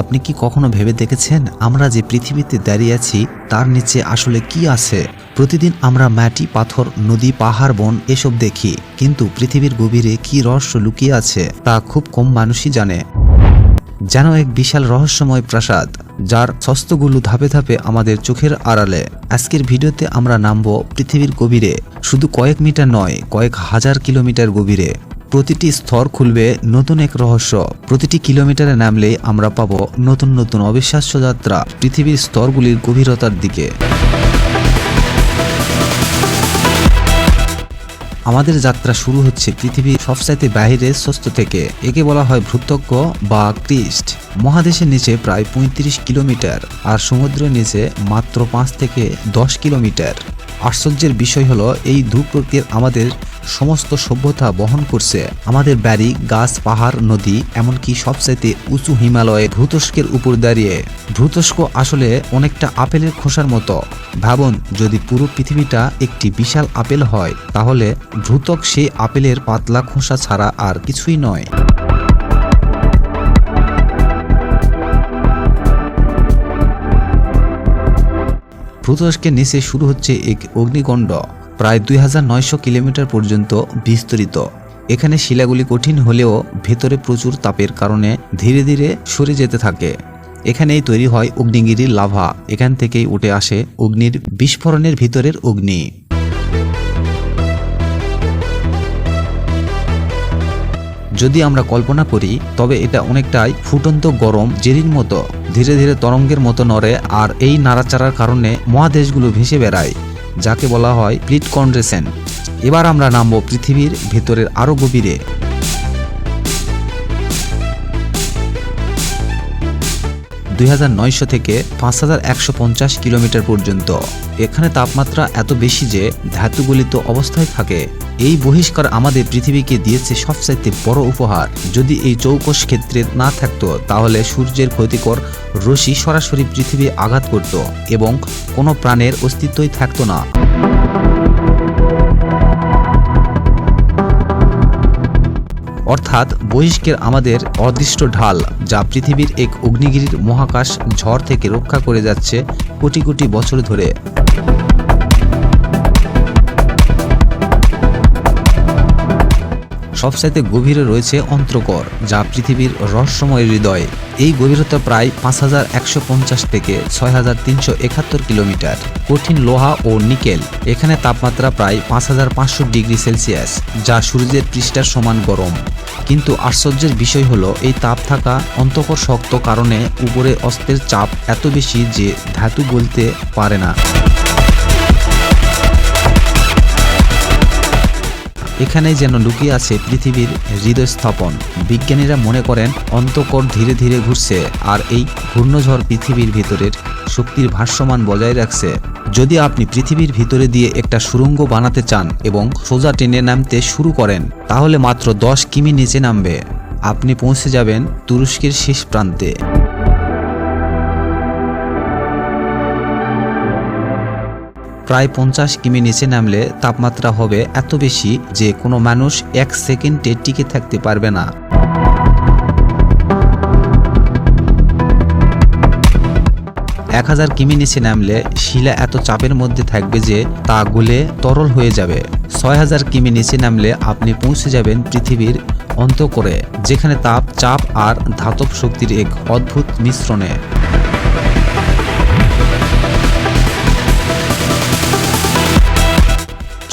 আপনি কি কখনো ভেবে দেখেছেন আমরা যে পৃথিবীতে দাঁড়িয়ে আছি, তার নিচে আসলে কি আছে? প্রতিদিন আমরা মাটি, পাথর, নদী, পাহাড়, বন এসব দেখি, কিন্তু পৃথিবীর গভীরে কি রহস্য লুকিয়ে আছে, তা খুব কম মানুষই জানে। যেন এক বিশাল রহস্যময় প্রাসাদ, যার শস্তগুলো ধাপে ধাপে আমাদের চোখের আড়ালে। আজকের ভিডিওতে আমরা নামব পৃথিবীর গভীরে, শুধু কয়েক মিটার নয়, কয়েক হাজার কিলোমিটার গভীরে। প্রতিটি স্তর খুলবে নতুন এক রহস্য। প্রতিটি কিলোমিটারে নামলে আমরা পাব নতুন নতুন অবিশ্বাস্য যাত্রা পৃথিবীর স্তরগুলির গভীরতার দিকে। আমাদের যাত্রা শুরু হচ্ছে পৃথিবীর সবচাইতে বাহিরে স্বস্ত থেকে, একে বলা হয় ভূতজ্ঞ বা ক্রিস্ট। মহাদেশের নিচে প্রায় ৩৫ কিলোমিটার আর সমুদ্রের নিচে মাত্র পাঁচ থেকে দশ কিলোমিটার। আশ্চর্যের বিষয় হলো, এই ভূপ্রকৃতির আমাদের সমস্ত সভ্যতা বহন করছে। আমাদের বাড়ি, গাছ, পাহাড়, নদী, এমনকি সবচাইতে উঁচু হিমালয়ে ভূতস্কের উপর দাঁড়িয়ে। ভূতস্ক আসলে অনেকটা আপেলের খোসার মতো। ভাবুন, যদি পুরো পৃথিবীটা একটি বিশাল আপেল হয়, তাহলে ভূতক সেই আপেলের পাতলা খোসা ছাড়া আর কিছুই নয়। ভূতস্কের নিচে শুরু হচ্ছে এক অগ্নিকণ্ড, প্রায় দুই হাজার নয়শো কিলোমিটার পর্যন্ত বিস্তৃত। এখানে শিলাগুলি কঠিন হলেও ভেতরে প্রচুর তাপের কারণে ধীরে ধীরে সরে যেতে থাকে। এখানেই তৈরি হয় অগ্নিগিরির লাভা। এখান থেকেই উঠে আসে অগ্নির বিস্ফোরণের ভিতরের অগ্নি। যদি আমরা কল্পনা করি, তবে এটা অনেকটাই ফুটন্ত গরম, জেরির মতো। ধীরে ধীরে তরঙ্গের মতো নড়ে আর এই নাড়াচাড়ার কারণে মহাদেশগুলো ভেসে বেড়ায়, যাকে বলা হয় প্লিট কন্ড্রেশন এবার আমরা নামব পৃথিবীর ভেতরের আরও গভীরে। দুই হাজার নয়শো থেকে পাঁচ হাজার একশো পঞ্চাশ কিলোমিটার পর্যন্ত। এখানে তাপমাত্রা এত বেশি যে ধাতুগলিত অবস্থায় থাকে। এই বহিষ্কার আমাদের পৃথিবীকে দিয়েছে সবচাইতে বড় উপহার। যদি এই চৌকস ক্ষেত্রে না থাকতো, তাহলে সূর্যের ক্ষতিকর রশ্মি সরাসরি পৃথিবী আঘাত করত এবং কোনো প্রাণের অস্তিত্বই থাকতো না। অর্থাৎ বহিষ্কের আমাদের অদৃষ্ট ঢাল, যা পৃথিবীর এক অগ্নিগিরির মহাকাশ ঝড় থেকে রক্ষা করে যাচ্ছে কোটি কোটি বছর ধরে। সবচাইতে গভীরে রয়েছে অন্ত্রকর, যা পৃথিবীর রহস্যময় হৃদয়। এই গভীরতা প্রায় পাঁচ হাজার একশো পঞ্চাশ থেকে ছয় হাজার তিনশো একাত্তর কিলোমিটার। কঠিন লোহা ও নিকেল, এখানে তাপমাত্রা প্রায় পাঁচ হাজার পাঁচশো ডিগ্রি সেলসিয়াস, যা সূর্যের পৃষ্ঠার সমান গরম। কিন্তু আশ্চর্যের বিষয় হলো, এই তাপ থাকা অন্তকর শক্ত কারণে উপরে অস্ত্রের চাপ এত বেশি যে ধাতু গলতে পারে না। এখানেই যেন লুকিয়ে আছে পৃথিবীর হৃদয়স্থাপন। বিজ্ঞানীরা মনে করেন অন্তকর ধীরে ধীরে ঘুরছে আর এই ঘূর্ণঝড় পৃথিবীর ভিতরের শক্তির ভারসমান বজায় রাখছে। যদি আপনি পৃথিবীর ভিতরে দিয়ে একটা সুড়ঙ্গ বানাতে চান এবং সোজা টেনে নামতে শুরু করেন, তাহলে মাত্র দশ কিমি নিচে নামবে। আপনি পৌঁছে যাবেন তুরস্কের শেষ প্রান্তে। প্রায় পঞ্চাশ কিমি নিচে নামলে তাপমাত্রা হবে এত বেশি যে কোনো মানুষ এক সেকেন্ডে টিকে থাকতে পারবে না। এক হাজার কিমি নিচে নামলে শিলা এত চাপের মধ্যে থাকবে যে তা গলে তরল হয়ে যাবে। ছয় হাজার কিমি নিচে নামলে আপনি পৌঁছে যাবেন পৃথিবীর অন্ত করে যেখানে তাপ, চাপ আর ধাতব শক্তির এক অদ্ভুত মিশ্রণে।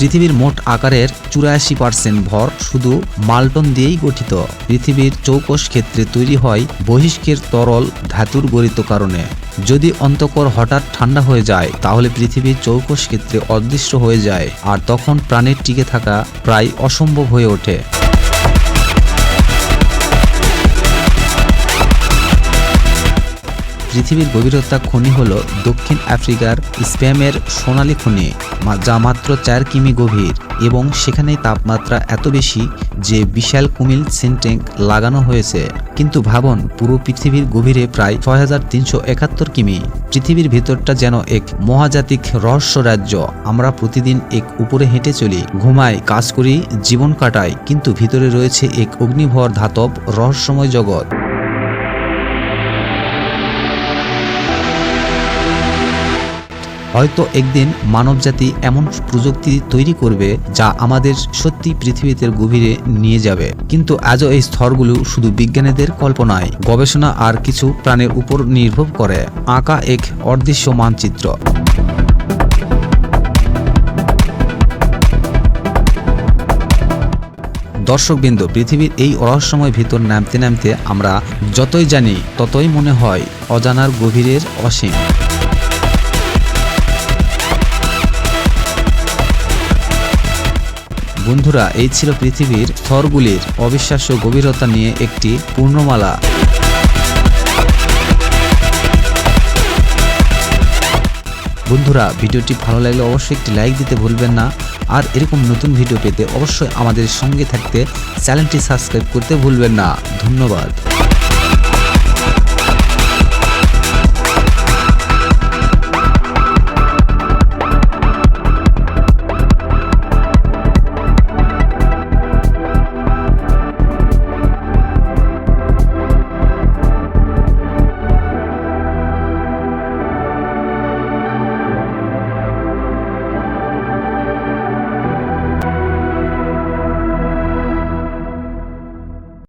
পৃথিবীর মোট আকারের চুরাশি পার্সেন্ট ভর শুধু মাল্টন দিয়েই গঠিত। পৃথিবীর চৌকস ক্ষেত্রে তৈরি হয় বহিষ্কের তরল ধাতুর গরিত কারণে। যদি অন্তকর হঠাৎ ঠান্ডা হয়ে যায়, তাহলে পৃথিবীর চৌকোষ ক্ষেত্রে অদৃশ্য হয়ে যায়, আর তখন প্রাণের টিকে থাকা প্রায় অসম্ভব হয়ে ওঠে। পৃথিবীর গভীরতা খনি হল দক্ষিণ আফ্রিকার স্প্যামের সোনালী খনি যা মাত্র চার কিমি গভীর এবং সেখানে তাপমাত্রা এত বেশি যে বিশাল কুমিল সেন্টেঙ্ক লাগানো হয়েছে। কিন্তু ভাবন, পুরো পৃথিবীর গভীরে প্রায় ছয় হাজার তিনশো একাত্তর কিমি। পৃথিবীর ভেতরটা যেন এক মহাজাতিক রহস্য রাজ্য। আমরা প্রতিদিন এক উপরে হেঁটে চলি, ঘুমাই, কাজ করি, জীবন কাটাই, কিন্তু ভিতরে রয়েছে এক অগ্নিভর ধাতব রহস্যময় জগৎ। হয়তো একদিন মানবজাতি এমন প্রযুক্তি তৈরি করবে যা আমাদের সত্যি পৃথিবীতে গভীরে নিয়ে যাবে। কিন্তু আজও এই স্তরগুলো শুধু বিজ্ঞানীদের কল্পনায়, গবেষণা আর কিছু প্রাণের উপর নির্ভর করে। আঁকা এক অদৃশ্য মানচিত্র। দর্শকবৃন্দ, পৃথিবীর এই রহস্যময় ভিতর নামতে নামতে আমরা যতই জানি, ততই মনে হয় অজানার গভীরের অসীম। বন্ধুরা, এই ছিল পৃথিবীর থরগুলির অবিশ্বাস্য গভীরতা নিয়ে একটি পূর্ণমালা। বন্ধুরা, ভিডিওটি ভালো লাগলে অবশ্যই একটি লাইক দিতে ভুলবেন না। আর এরকম নতুন ভিডিও পেতে অবশ্যই আমাদের সঙ্গে থাকতে চ্যানেলটি সাবস্ক্রাইব করতে ভুলবেন না। ধন্যবাদ।